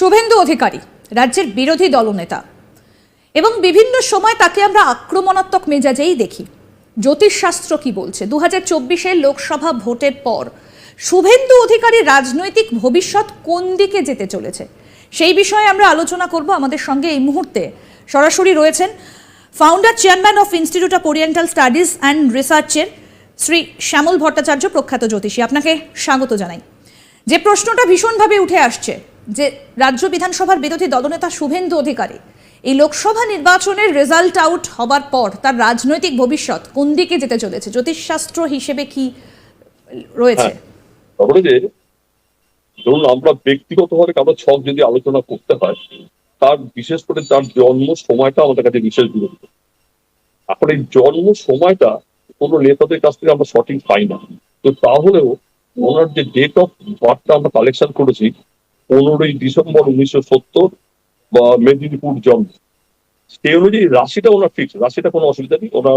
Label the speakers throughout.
Speaker 1: শুভেন্দু অধিকারী, রাজ্যের বিরোধী দলনেতা। এবং বিভিন্ন সময় তাকে আমরা আক্রমণাত্মক মেজাজেই দেখি। জ্যোতিষশাস্ত্র কি বলছে? দু হাজার লোকসভা ভোটের পর শুভেন্দু অধিকারী রাজনৈতিক ভবিষ্যৎ কোন দিকে যেতে চলেছে? সেই বিষয়ে আমরা আলোচনা করব। আমাদের সঙ্গে এই মুহূর্তে সরাসরি রয়েছেন founder chairman of institute of oriental studies and রিসার্চের শ্রী শ্যামল ভট্টাচার্য, প্রখ্যাত জ্যোতিষী। আপনাকে স্বাগত জানাই। যে প্রশ্নটা ভীষণভাবে উঠে আসছে যে রাজ্য বিধানসভার বিরোধী দলনেতা শুভেন্দু অধিকারী, এই লোকসভা নির্বাচনের রেজাল্ট আউট হবার পর তার রাজনৈতিক ভবিষ্যৎ কোন দিকে যেতে চলেছে? জ্যোতিষশাস্ত্র হিসেবে কি রয়েছে?
Speaker 2: হ্যাঁ। ধরুন আমরা ব্যক্তিগতভাবে কারও ছক যদি আলোচনা করতে হয়, তার বিশেষ করে তার জন্ম সময়টা আমাদের কাছে বিশেষ গুরুত্ব। এখন এই জন্ম সময়টা কোনো নেতাদের কাছ থেকে আমরা সঠিক পাই না। তো তাহলেও ওনার যে ডেট অফ বার্থটা আমরা কালেকশন করেছি পনেরোই ডিসেম্বর উনিশশো সত্তর বা মেদিনীপুর জন্ম সেই অনুযায়ী রাশিটা ওনার ফিক্স রাশিটা কোনো অসুবিধা নেই। ওনার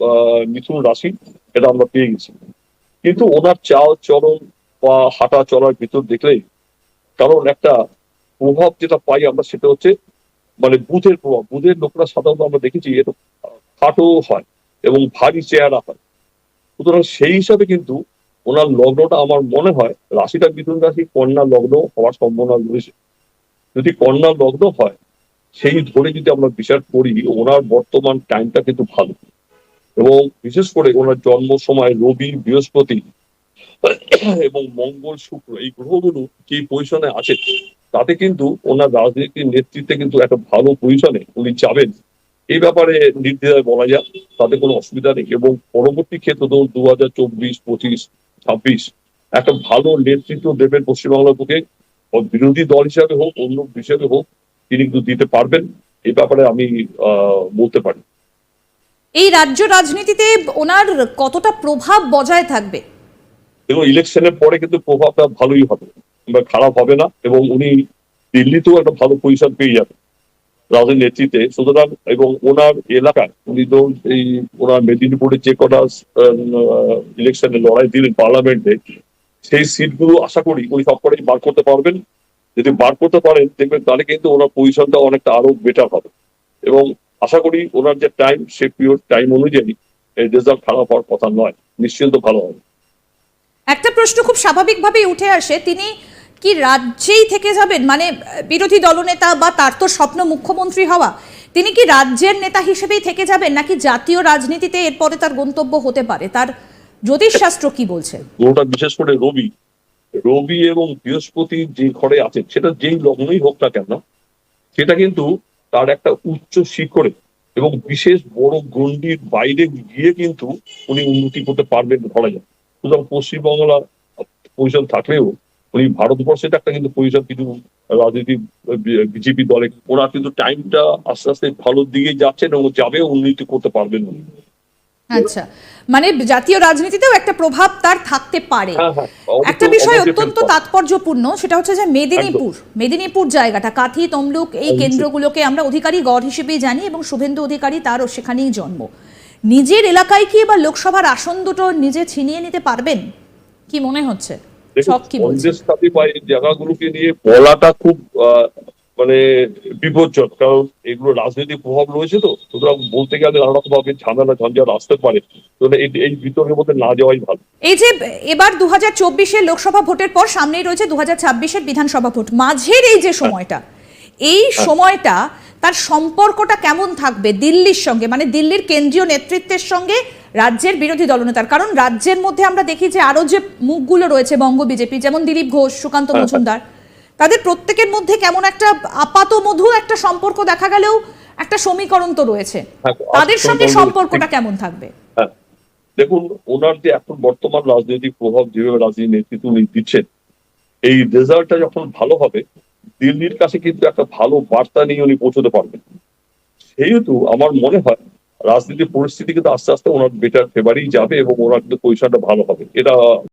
Speaker 2: আহ, মিথুন রাশি এটা আমরা পেয়ে গেছি। কিন্তু ওনার চাল চলন বা হাঁটা চলার ভিতর দেখলে কারণ একটা প্রভাব যেটা পাই আমরা সেটা হচ্ছে মানে বুধের প্রভাব। বুধের লোকরা সাধারণত আমরা দেখেছি এটা খাটো হয় এবং ভারী চেহারা হয়। সুতরাং সেই হিসাবে কিন্তু ওনার লগ্নটা আমার মনে হয়, রাশিটা মিথুন রাশি, কন্যা লগ্ন হওয়ার সম্ভাবনা রয়েছে। যদি কন্যা লগ্ন হয়, সেই ধরে যদি আমরা বিচার করি, ওনার বর্তমান টাইমটা কিন্তু ভালো। এবং বিশেষ করে ওনার জন্ম সময় রবি, বৃহস্পতি এবং মঙ্গল, শুক্র, এই গ্রহগুলো যে পজিশনে আছে, তাতে কিন্তু ওনার রাজনীতির নেতৃত্বে কিন্তু একটা ভালো পজিশনে উনি যাবেন। এই ব্যাপারে নির্দ্বিধায় বলা যায় তাতে কোনো অসুবিধা নেই। এবং পরবর্তী ক্ষেত্রে ধরুন দু হাজার চব্বিশ, পঁচিশ ছাব্বিশ। একটা ভালো নেতৃত্ব দেবেন পশ্চিমবাংলার বুকে। বিরোধী দল হিসাবে হোক অন্য হিসাবে হোক তিনি কিন্তু দিতে পারবেন। এই ব্যাপারে আমি আহ বলতে পারি।
Speaker 1: এই রাজ্য রাজনীতিতে ওনার কতটা প্রভাব বজায় থাকবে?
Speaker 2: এবং ইলেকশনের পরে কিন্তু প্রভাবটা ভালোই হবে খারাপ হবে না এবং উনি দিল্লিতেও একটা ভালো পজিশন পেয়ে যাবেন। রাজনীতির নেতৃত্বে সুতরাং এবং ওনার এলাকায় উনি তো এই ওনার মেদিনীপুরে যে কটা ইলেকশনে লড়াই দিলেন পার্লামেন্টে, সেই সিটগুলো আশা করি উনি সব কটাই বার করতে পারবেন। যদি বার করতে পারেন, দেখবেন তাহলে কিন্তু ওনার পজিশনটা অনেকটা আরও বেটার হবে। এবং আশা করি ওনার যে টাইম সে পিরিয়ড টাইম অনুযায়ী রেজাল্ট খারাপ হওয়ার কথা নয়। নিশ্চিন্ত ভালো হবে।
Speaker 1: একটা প্রশ্ন খুব স্বাভাবিকভাবেই উঠে আসে। তিনি কি রাজ্যেই থেকে যাবেন? মানে বিরোধী দলনেতা বা তার তো স্বপ্ন মুখ্যমন্ত্রী হওয়া। তিনি কি রাজ্যের নেতা হিসেবেই থেকে যাবেন, নাকি জাতীয় রাজনীতিতে এরপরে তার গন্তব্য হতে পারে? তার জ্যোতিষশাস্ত্র কি বলছে?
Speaker 2: বিশেষ করে রবি। রবি এবং বৃহস্পতি যে ঘরে আছে সেটা যেই লগ্নই হোক না কেন, সেটা কিন্তু তার একটা উচ্চ শিখরে এবং বিশেষ বড় গণ্ডির বাইরে গিয়ে কিন্তু উনি উন্নতি করতে পারবেন ধরা যায়। সুতরাং পশ্চিমবাংলা পজিশন থাকলেও উনি ভারতবর্ষের একটা কিন্তু পজিশন কিছু রাজনীতি বিজেপি দলে ওনার কিন্তু টাইমটা আস্তে আস্তে ভালোর দিকে যাচ্ছেন এবং যাবে উন্নতি করতে পারবেন উনি।
Speaker 1: আচ্ছা। মানে জাতীয় রাজনীতিতেও একটা প্রভাব তার থাকতে পারে।
Speaker 2: হ্যাঁ হ্যাঁ
Speaker 1: একটা বিষয় অত্যন্ত তাৎপর্যপূর্ণ সেটা হচ্ছে যে মেদিনীপুর মেদিনীপুর জায়গাটা কাথি তমলুক এই কেন্দ্রগুলোকে আমরা অধিকারী গড় হিসেবেই জানি এবং শুভেন্দু অধিকারী তারও সেখানেই জন্ম। নিজের এলাকায় কি এবার লোকসভার আসন দুটো নিজে ছিনিয়ে নিতে পারবেন? কি মনে হচ্ছে?
Speaker 2: কংগ্রেস সাথে বা এই জায়গাগুলোকে নিয়ে বলাটা খুব মানে বিপজ্জনক। কারণ এগুলো রাজনৈতিক প্রভাব রয়েছে তো সুতরাং বলতে গেলে নানা রকম ভাবে ঝামেলা ঝঞ্ঝাট আসতে পারে। এই এই বিতর্কের মধ্যে না যাওয়াই ভালো।
Speaker 1: এই যে এবার দু হাজার চব্বিশের লোকসভা ভোটের পর সামনেই রয়েছে দু হাজার ছাব্বিশের বিধানসভা ভোট। মাঝের এই যে সময়টা এই সময়টা তার সম্পর্কটা কেমন থাকবে দিল্লির সঙ্গে? মানে দিল্লির কেন্দ্রীয় নেতৃত্বের সঙ্গে রাজ্যের বিরোধী দলনেতার। কারণ রাজ্যের মধ্যে আমরা দেখি যে আরও যে মুখগুলো রয়েছে বঙ্গ বিজেপি যেমন দিলীপ ঘোষ সুকান্ত
Speaker 2: হ্যাঁ।
Speaker 1: মজুমদার তাদের প্রত্যেকের মধ্যে কেমন একটা আপাত মধু একটা সম্পর্ক দেখা গেলেও একটা সমীকরণ তো রয়েছে।
Speaker 2: হ্যাঁ,
Speaker 1: তাদের সঙ্গে সম্পর্কটা কেমন থাকবে?
Speaker 2: হ্যাঁ দেখুন ওনার যে এখন বর্তমান রাজনৈতিক প্রভাব যেভাবে রাজনীতি নেতৃত্ব উনি দিচ্ছেন এই রেজাল্টটা যখন ভালো হবে দিল্লির কাছে কিন্তু একটা ভালো বার্তা নিয়ে উনি পৌঁছতে পারবেন। সেহেতু আমার মনে হয় রাজনীতির পরিস্থিতি কিন্তু আস্তে আস্তে ওনার বেটার ফেভারেই যাবে এবং ওনার কিন্তু পজিশনটা ভালো হবে। এটা